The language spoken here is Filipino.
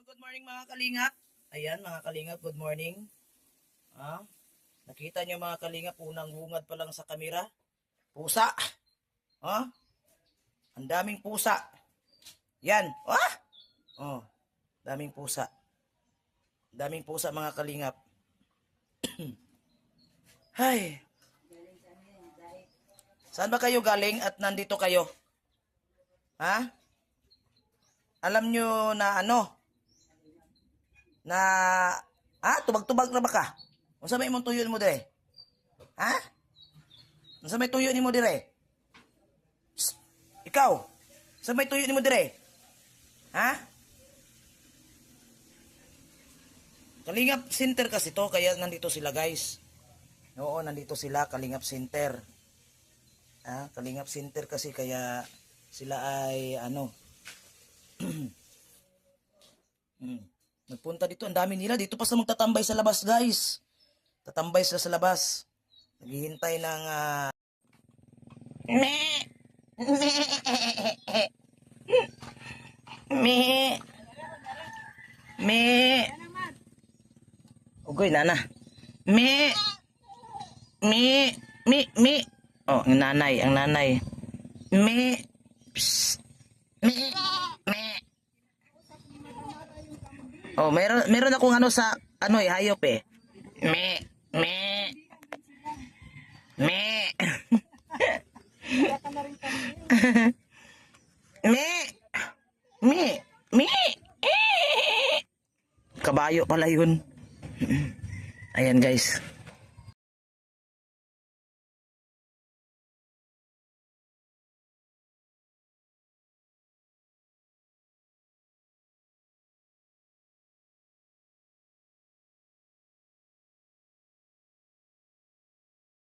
Oh, good morning mga kalingap. Ayan mga kalingap, good morning. Ah, nakita niyo mga kalingap, unang bungad pa lang sa kamera. Pusa. Ah, ang daming pusa. Yan. Ah! Oh, daming pusa. Daming pusa mga kalingap. Hay. Saan ba kayo galing at nandito kayo? Ha? Alam nyo na ano? Na, ha? Tubag-tubag na ba ka? Unsa may imong tuyo mo dire? Ha? Unsa may tuyo nimo dire? Psst, ikaw, unsa may tuyo nimo dire? Ha? Kalingap Center kasi to, kaya nandito sila guys. Oo, nandito sila, Kalingap Center. Ah, Kalingap Center kasi kaya sila ay ano. hmm. Nagpunta dito, ang dami nila. Dito pa sa magtatambay sa labas, guys. Tatambay sila sa labas. Naghihintay ng ah, Me. Me. Me. Ugoy, nana. Me. Me. Me. Me. Oh, ang nanay, ang nanay. Me. Psst. Me. Me. Oh, meron meron akong ano sa ano eh, hayop eh. Me. Me. Me. me. Me. Me. Eh. Kabayo pala yun. Ayan guys.